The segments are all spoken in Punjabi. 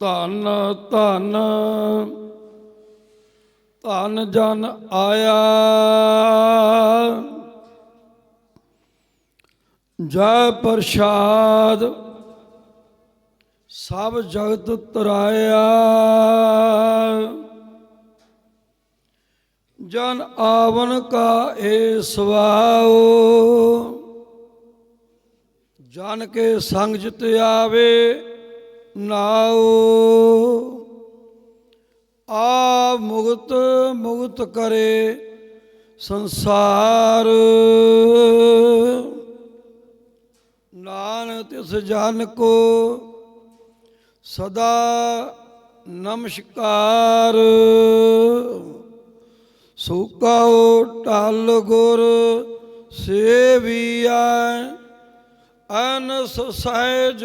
ਧਨ ਧਨ। ਧਨ ਜਨ ਆਇਆ। ਜੈ ਪ੍ਰਸਾਦ, ਸਭ ਜਗਤ ਤਰਾਇਆ। ਜਨ ਆਵਨ ਕਾ ਏ ਸਵਾਓ। ਜਨ ਕੇ ਸੰਗ ਜਿਤ ਆਵੇ। ਨਾਉ। ਆ ਮੁਗਤ ਮੁਗਤ ਕਰੇ ਸੰਸਾਰ। ਨਾਨਕ ਤਿਸ ਜਨ ਕੋ ਸਦਾ ਨਮਸਕਾਰ। ਸੁਕਾਉ ਟਲ ਗੁਰ ਸੇਵੀਆ ਅਨਸ ਸਹਿਜ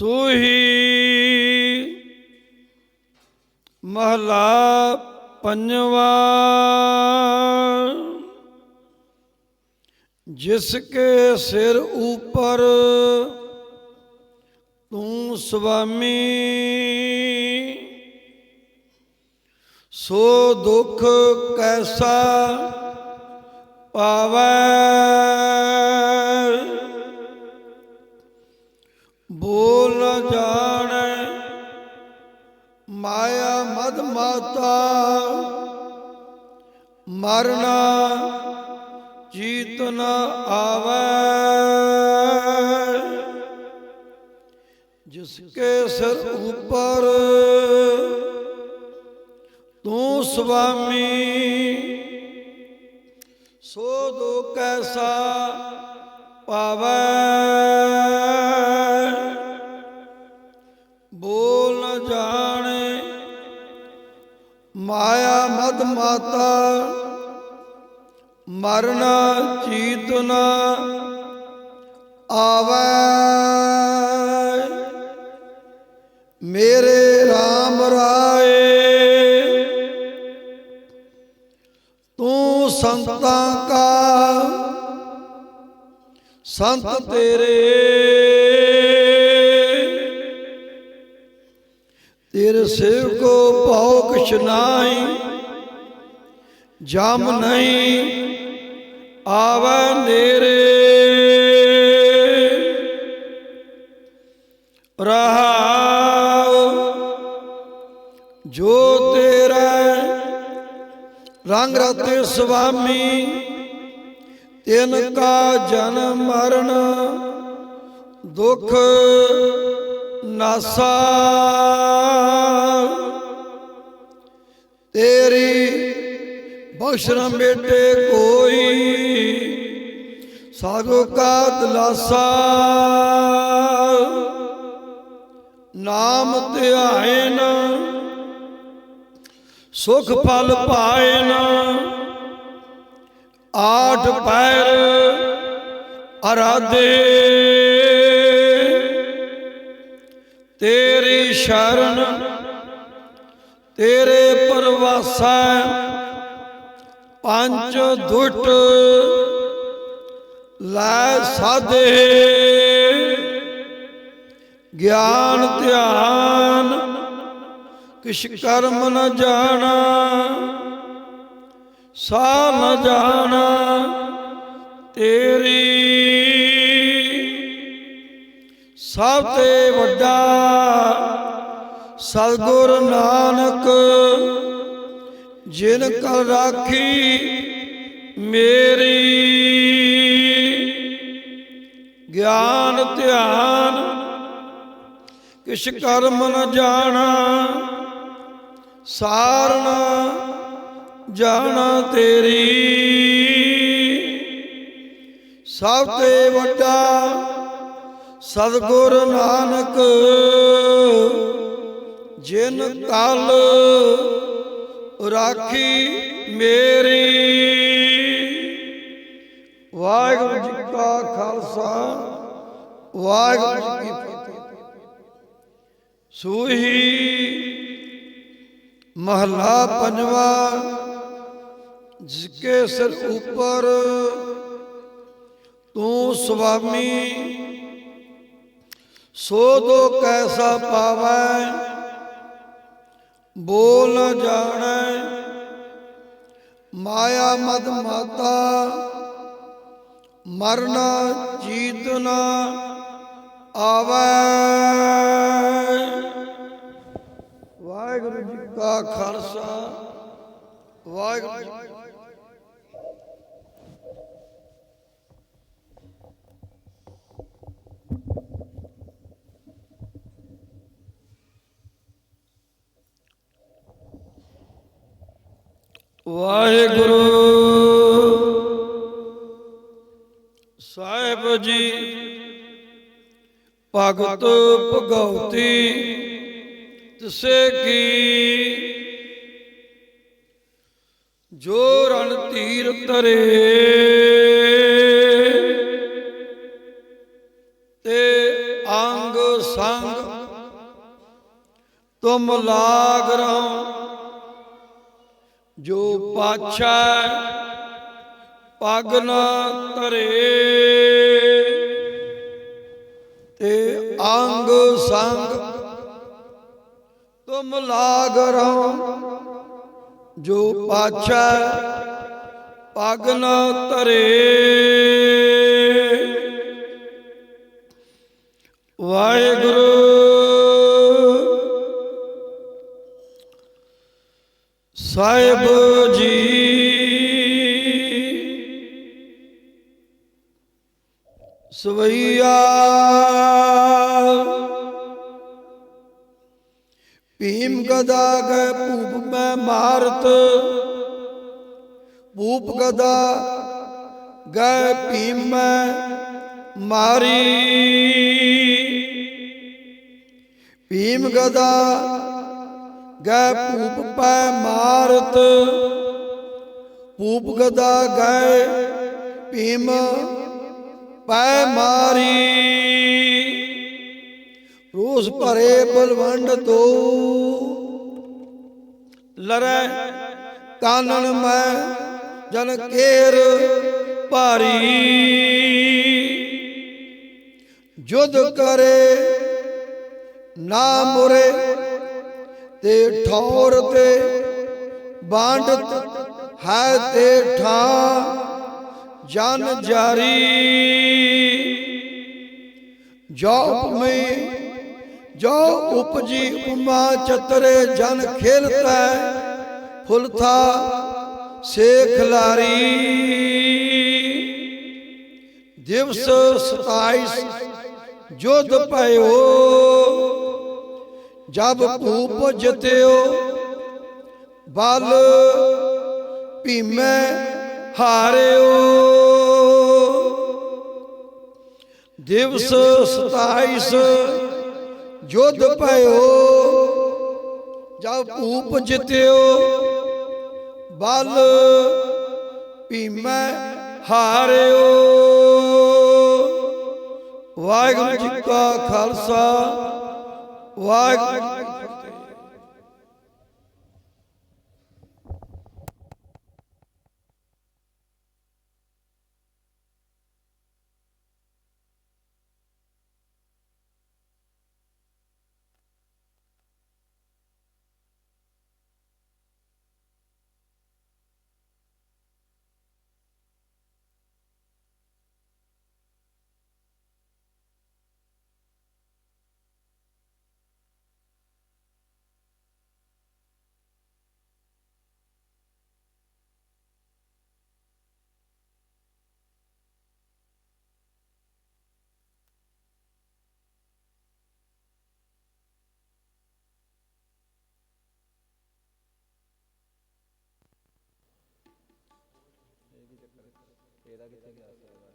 ਸੋਹੀ ਮਹਲਾ ਪੰਜਵਾ। ਜਿਸ ਕੇ ਸਿਰ ਉਪਰ ਤੂੰ ਸੁਆਮੀ ਸੋ ਦੁਖ ਕੈਸਾ ਪਾਵੈ? ਮਾਤਾ, ਮਰਨਾ ਜੀਤ ਨ ਆਵੈ। ਜਿਸ ਕੇ ਸਿਰ ਉਪਰ ਤੂੰ ਸੁਆਮੀ, ਸੋ ਦੋ ਕੈਸਾ ਪਾਵੈ? ਬੋਲ ਨ ਜਾਣੇ ਮਾਇਆ ਮਦ ਮਾਤਾ, ਮਰਨਾ ਚੀਤ ਨ ਆਵੈ। ਮੇਰੇ RAM ਰਾਏ, ਤੂੰ ਸੰਤਾਂ ਕਾ, ਸੰਤ ਤੇਰੇ। ਤੇਰੇ ਸਿਰ ਕੋ ਭਉ ਕਿਛ ਨਾਹੀ, ਜਮ ਨਹੀਂ ਆਵੈ ਨੇਰੇ। ਰਹਾਉ ਜੋ ਤੇਰਾ ਰੰਗ ਰਤੇ ਸੁਆਮੀ, ਤਿਨ ਕਾ ਜਨਮ ਮਰਨ ਦੁਖ ਨਾਸਾ। ਤੇਰੀ ਬਖਸ਼ਣ ਬੇਟੇ ਕੋਈ। ਸਾਗੋ ਕਾ ਦਲਾਸਾ ਨਾਮ ਧਿਆਇਨ ਸੁਖ ਫਲ ਪਾਇਨ ਆਠ ਪੈਰ ਅਰਾਧੇ। ਤੇਰੀ ਸ਼ਰਨ, ਤੇਰੇ ਪਰਵਾਸਾ ਪੰਜ ਦੁੱਟ ਲੈ ਸਾਧੇ। ਗਿਆਨ, ਧਿਆਨ, ਕਿਛ ਕਰਮ ਨ ਜਾਣਾ ਸਾ ਨ ਜਾਣਾ ਤੇਰੀ। ਸਭ ਤੇ ਵੱਡਾ ਸਤਿਗੁਰ ਨਾਨਕ, ਜਿਨ ਕਲ ਰਾਖੀ ਮੇਰੀ। ਗਿਆਨ, ਧਿਆਨ, ਕਿਛ ਕਰਮ ਨ ਜਾਣਾ ਸਾਰਨ ਜਾਣਾ ਤੇਰੀ। ਸਭ ਤੇ ਵੱਡਾ ਸਤਿਗੁਰ ਨਾਨਕ ਜਿਨ ਕਲ ਰਾਖੀ ਮੇਰੀ। ਵਾਹਿਗੁਰੂ ਜੀ ਕਾ ਖਾਲਸਾ, ਵਾਹਿਗੁਰੂ ਜੀ ਕੀ ਫਤਿਹ। ਸੂਹੀ ਮਹਲਾ ਪੰਜਵਾ, ਜਿਸਕੇ ਸਿਰ ਉੱਪਰ ਤੂੰ ਸੁਆਮੀ, ਸੋ ਦੋ ਕੈਸਾ ਪਾਵੈ। ਬੋਲ ਨ ਜਾਣੈ। ਮਾਇਆ ਮਦ ਮਾਤਾ, ਮਰਨਾ ਜੀਤਨਾ ਨ ਆਵੈ। ਵਾਹਿਗੁਰੂ ਜੀ ਕਾ ਖਾਲਸਾ, ਵਾਹਿਗੁਰੂ ਵਾਹਿਗੁਰੂ। ਸਾਹਿਬ ਜੀ, ਭਗਤ ਭਗਉਤੀ, ਤਿਸੇ ਕੀ? ਜੋ ਰਣ ਤੀਰ ਤਰੇ ਤੇ ਅੰਗ ਸੰਗ ਤੁਮ ਲਾਗ ਰਹੋ ਜੋ ਪਾਛਾ ਪਗ ਨ ਧਰੇ ਤੇ ਅੰਗ ਸੰਗ ਤੁਮ ਲਾਗ ਰਹੋ। ਜੋ ਪਾਛਾ ਪਗ ਨ ਧਰੇ ਸਾਹਿਬ ਜੀ। ਸਵਈਆ ਭੀਮ ਗਦਾ ਗਏ ਭੂਪ ਮੈਂ ਮਾਰਤ। ਭੂਪ ਗਦਾ ਗਏ ਭੀਮ ਮੈਂ ਮਾਰੀ। ਭੀਮ ਗਦਾ ਗੈ ਭੂਪ ਪੈ ਮਾਰਤ, ਭੂਪ ਗਦਾ ਗਏ ਭੀਮ ਪੈ ਮਾਰੀ। ਰੋਸ ਭਰੇ ਬਲਵੰਡ ਤੋ ਲਰੈ ਕਾਨਣ ਮੈਂ ਜਨ ਕੇਰ ਭਾਰੀ। ਜੁਦ ਕਰੇ ਨਾ ਮੁਰੇ ਤੇ ਠੌਰ ਤੇ ਬਾਂਡਤ ਹੈ ਤੇ ਠਾ, ਜਨ ਜਾਰੀ। ਜੋ ਉਪਮੇ, ਜੋ ਉਪਜੀ ਉਮਾ ਚਤਰੇ ਜਨ ਖੇਲਤਾ, ਫੁਲ ਥਾ ਸੇਖ ਲਾਰੀ। ਦਿਵਸ 27 ਜੁਦ ਭਇਓ ਜਬ ਭੂਪ ਜਤਿਓ ਬਲ ਭੀਮੈ ਹਾਰਿਓ। ਦਿਵਸ 27 ਯੁੱਧ ਭਇਓ, ਜਬ ਭੂਪ ਜਿਤਿਓ ਬਲ ਭੀਮੈ ਹਾਰਿਓ। ਵਾਹਿਗੁਰੂ ਜੀ ਕਾ ਖਾਲਸਾ ਵਾਹਿਗੁਰੂ ਜੀ ਕੀ ਫਤਿਹ ਇਹਦਾ ਕਿੱਥੇ ਗਿਆ ਸੀ